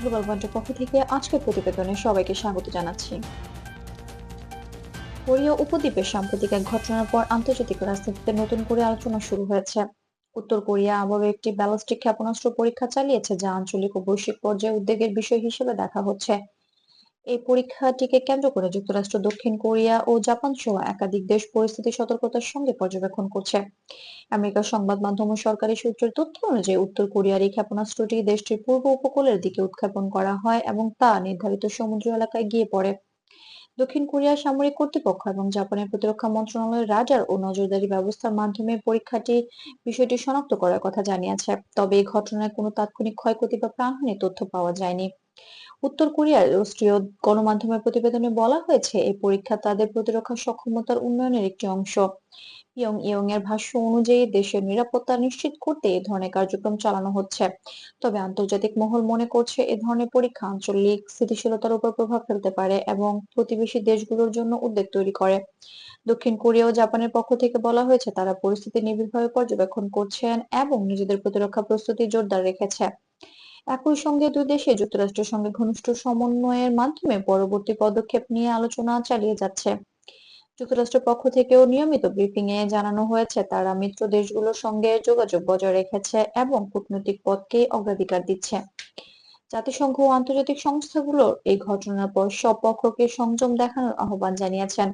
Global পয়েন্টের পক্ষ থেকে আজকের প্রতিবেদনে সবাইকে স্বাগত জানাচ্ছি। কোরীয় উপদ্বীপের সাম্প্রতিক এক ঘটনার পর আন্তর্জাতিক রাজনীতিতে নতুন করে আলোচনা শুরু হয়েছে। উত্তর কোরিয়া আবারও একটি ব্যালিস্টিক ক্ষেপণাস্ত্র পরীক্ষা চালিয়েছে, যা আঞ্চলিক ও বৈশ্বিক পর্যায়ে উদ্বেগের বিষয় হিসেবে দেখা হচ্ছে। এই পরীক্ষাটিকে কেন্দ্র করে যুক্তরাষ্ট্র, দক্ষিণ কোরিয়া ও জাপান সহ একাধিক দেশ পরিস্থিতি সতর্কতার সঙ্গে পর্যবেক্ষণ করছে। আমেরিকার সংবাদ মাধ্যম ও সরকারি সূত্রের তথ্য অনুযায়ী উত্তর কোরিয়ার এই ক্ষেপণাস্ত্রটি দেশটির পূর্ব উপকূলের দিকে উৎক্ষেপণ করা হয় এবং তা নির্ধারিত সমুদ্র এলাকায় গিয়ে পড়ে। দক্ষিণ কোরিয়ার সামরিক কর্তৃপক্ষ এবং জাপানের প্রতিরক্ষা মন্ত্রণালয়ের রাডার ও নজরদারি ব্যবস্থার মাধ্যমে পরীক্ষাটি বিষয়টি শনাক্ত করার কথা জানিয়েছে। তবে এই ঘটনায় কোনো তাৎক্ষণিক ক্ষয়ক্ষতি বা প্রাণহানির তথ্য পাওয়া যায়নি। উত্তর কোরিয়ার রাষ্ট্রীয় গণমাধ্যমের প্রতিবেদনে বলা হয়েছে, এই পরীক্ষা তাদের প্রতিরক্ষা সক্ষমতার উন্নয়নের একটি অংশ। ইয়ং ইয়ং এর ভাষ্য অনুযায়ী দেশের নিরাপত্তা নিশ্চিত করতে এই ধরনের কার্যক্রম চালানো হচ্ছে। তবে আন্তর্জাতিক মহল মনে করছে এ ধরনের পরীক্ষা আঞ্চলিক স্থিতিশীলতার উপর প্রভাব ফেলতে পারে এবং প্রতিবেশী দেশগুলোর জন্য উদ্বেগ তৈরি করে। দক্ষিণ কোরিয়া ও জাপানের পক্ষ থেকে বলা হয়েছে, তারা পরিস্থিতি নিবিড়ভাবে পর্যবেক্ষণ করছেন এবং নিজেদের প্রতিরক্ষা প্রস্তুতি জোরদার রেখেছে। একই সঙ্গে দুই দেশে যুক্তরাষ্ট্রের সঙ্গে ঘনিষ্ঠ সমন্বয়ের মাধ্যমে পরবর্তী পদক্ষেপ নিয়ে আলোচনা চালিয়ে যাচ্ছে। যুক্তরাষ্ট্রের পক্ষ থেকেও নিয়মিত ব্রিফিং এ জানানো হয়েছে, তারা মিত্র দেশগুলোর সঙ্গে যোগাযোগ বজায় রেখেছে এবং কূটনৈতিক পথকে অগ্রাধিকার দিচ্ছে। জাতিসংঘ ও আন্তর্জাতিক সংস্থাগুলোর এই ঘটনার পর সব পক্ষকে সংযম দেখানোর আহ্বান জানিয়েছেন।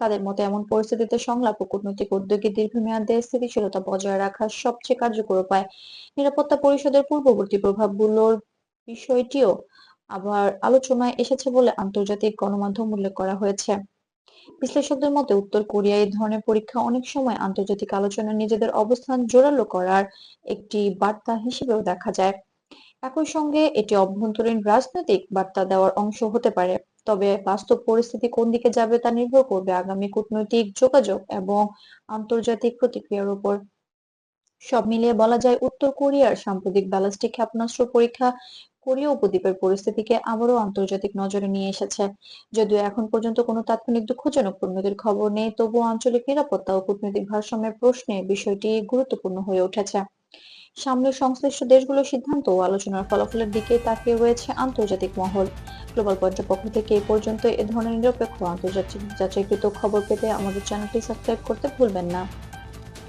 তাদের মতে এমন পরিস্থিতিতে সংলাপ ও কূটনৈতিক উদ্যোগে দীর্ঘমেয়াদে স্থিতিশীলতা বজায় রাখার সবচেয়ে কার্যকর উপায় নিরাপত্তা পরিষদের পূর্ববর্তী প্রভাবগুলোর বিষয়টিও আবার আলোচনায় এসেছে বলে আন্তর্জাতিক গণমাধ্যম উল্লেখ করা হয়েছে। বিশ্লেষকদের মতে উত্তর কোরিয়া এই ধরনের পরীক্ষা অনেক সময় আন্তর্জাতিক আলোচনায় নিজেদের অবস্থান জোরালো করার একটি বার্তা হিসেবেও দেখা যায়। একই সঙ্গে এটি অভ্যন্তরীণ রাজনৈতিক বার্তা দেওয়ার অংশ হতে পারে। তবে বাস্তব পরিস্থিতি কোন দিকে যাবে তা নির্ভর করবে আগামী কূটনৈতিক যোগাযোগ এবং আন্তর্জাতিক প্রতিক্রিয়ার উপর। সব মিলিয়ে বলা যায় উত্তর কোরিয়ার সাম্প্রতিক ব্যালিস্টিক ক্ষেপণাস্ত্র পরীক্ষা কোরিয়া উপদ্বীপের পরিস্থিতিকে আবারও আন্তর্জাতিক নজরে নিয়ে এসেছে। যদিও এখন পর্যন্ত কোনো তাৎক্ষণিক দুঃখজনক পরিণতির খবর নেই, তবুও আঞ্চলিক নিরাপত্তা ও কূটনৈতিক ভারসাম্যের প্রশ্নে বিষয়টি গুরুত্বপূর্ণ হয়ে উঠেছে। সামনের সংশ্লিষ্ট দেশগুলোর সিদ্ধান্ত ও আলোচনার ফলাফলের দিকে তাকিয়ে রয়েছে আন্তর্জাতিক মহল। গ্লোবাল পয়েন্টের পক্ষ থেকে এ পর্যন্ত এ ধরনের নিরপেক্ষ আন্তর্জাতিক যাচাইকৃত খবর পেতে আমাদের চ্যানেলটি সাবস্ক্রাইব করতে ভুলবেন না।